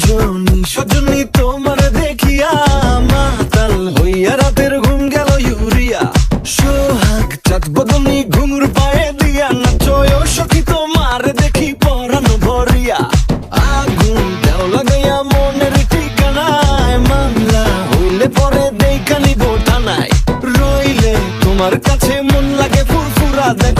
রজনী সজনী তোমার দেখিয়া মাতাল হইয়া রাতের ঘুম গেল ইউরিয়া। সোহাগ চাঁদ বদনি ঘুঙুর পায়ে দিয়া নাচয়, সখী তোমার দেখি পরানো ভরিয়া। আগুন দেও লাগাইয়া মনের ঠিকানায়, মামলা হইলে পরে দেখানি বোটানায় রইলে তোমার কাছে মন লাগে ফুরফুরা দেখো।